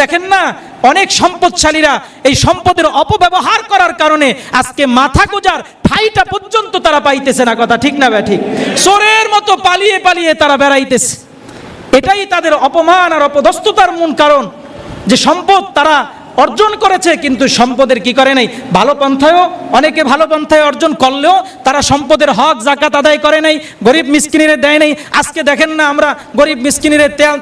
দেখেন না, অনেক সম্পদশালীরা এই সম্পদের অপব্যবহার করার কারণে আজকে মাথা গোজার ঠাইটা পর্যন্ত তারা পাইতেছে না কথা ঠিক না ব্যা ঠিক? চোরের মতো পালিয়ে পালিয়ে তারা বেড়াইতেছে। এটাই তাদের অপমান আর অপদস্থতার মূল কারণ। যে সম্পদ তারা অর্জন করেছে, কিন্তু সম্পদের কি করে নাই? ভালো পন্থায়ও, অনেকে ভালো পন্থায় অর্জন করলেও তারা সম্পদের হক, জাকাত আদায় করে নাই, গরিব মিসকিনিরে দেয় নাই। আজকে দেখেন না আমরা গরিব মিসকিনিরে তেল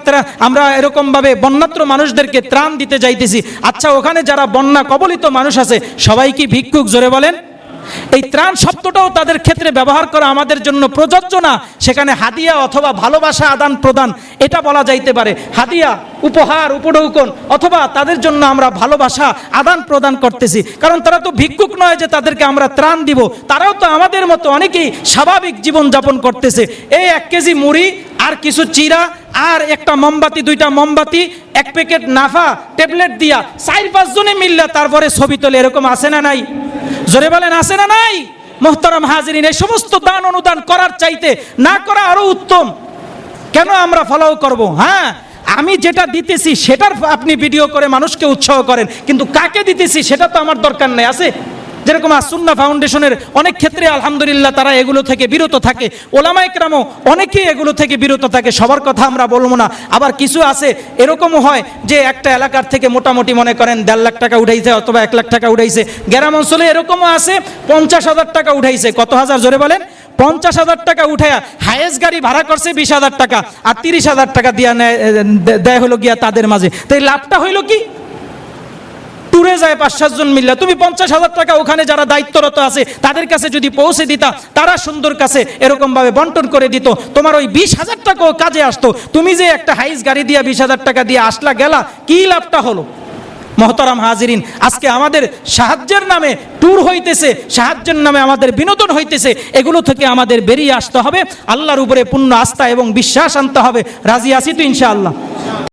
আমরা এরকমভাবে বন্যাত্র মানুষদেরকে ত্রাণ দিতে যাইতেছি। আচ্ছা ওখানে যারা বন্যা কবলিত মানুষ আছে, সবাই কি ভিক্ষুক? জোরে বলেন। এই ত্রাণ শব্দটাও তাদের ক্ষেত্রে ব্যবহার করা আমাদের জন্য প্রযোজ্য না। সেখানে হাদিয়া অথবা ভালোবাসা আদান প্রদান, এটা বলা যাইতে পারে। হাদিয়া, উপহার, উপঢৌকন অথবা তাদের জন্য আমরা ভালোবাসা আদান প্রদান করতেছি। কারণ তারা তো ভিক্ষুক নয় যে তাদেরকে আমরা ত্রাণ দিব। তারাও তো আমাদের মতো অনেকেই স্বাভাবিক জীবন যাপন করতেছে। এই এক কেজি মুড়ি, আর কিছু চিরা, আর একটা মোমবাতি, দুইটা মোমবাতি, এক প্যাকেট নাফা, ট্যাবলেট দিয়া চার পাঁচজনে মিললে তারপরে ছবি তোলে, এরকম আছে না নাই? জোরে বলেন, আছে না নাই? মোহতারাম হাজিরিন, এই সমস্ত দান অনুদান করার চাইতে না করা আরও উত্তম। কেন আমরা ফলো করব? হ্যাঁ আমি যেটা দিতেছি সেটার আপনি ভিডিও করে মানুষকে উৎসাহ করেন, কিন্তু কাকে দিতেছি সেটা তো আমার দরকার নেই, আছে? যেরকম আসুন্না ফাউন্ডেশনের অনেক ক্ষেত্রে আলহামদুলিল্লাহ তারা এগুলো থেকে বিরত থাকে। ওলামা একরামও অনেকেই এগুলো থেকে বিরত থাকে, সবার কথা আমরা বলব না। আবার কিছু আছে, এরকমও হয় যে একটা এলাকার থেকে মোটামুটি মনে করেন দেড় লাখ টাকা উঠাইছে অথবা এক লাখ টাকা উঠাইছে। গ্রাম অঞ্চলে এরকমও আছে, পঞ্চাশ হাজার টাকা উঠাইছে। কত হাজার? জোরে বলেন। পঞ্চাশ হাজার টাকা উঠায়া হায়েস্ট গাড়ি ভাড়া করছে বিশ হাজার টাকা, আর তিরিশ হাজার টাকা দিয়া নেয় দেয় হলো গিয়া তাদের মাঝে। তো এই লাভটা হইল কি? ট্যুরে যায় পাঁচ সাতজন মিললে তুমি পঞ্চাশ হাজার টাকা ওখানে যারা দায়িত্বরত আছে, তাদের কাছে যদি পৌঁছে দিতা, তারা সুন্দর কাছে এরকমভাবে বন্টন করে দিত। তোমার ওই বিশ হাজার টাকাও কাজে আসতো। তুমি যে একটা হাইস গাড়ি দিয়া বিশ হাজার টাকা দিয়ে আসলা, গেলা, কি লাভটা হলো? মহতারাম হাজিরিন, আজকে আমাদের সাহায্যের নামে ট্যুর হইতেছে, সাহায্যের নামে আমাদের বিনোদন হইতেছে, এগুলো থেকে আমাদের বেরিয়ে আসতে হবে। আল্লাহর উপরে পূর্ণ আস্থা এবং বিশ্বাস আনতে হবে। রাজি আছি তো ইনশাআল্লাহ।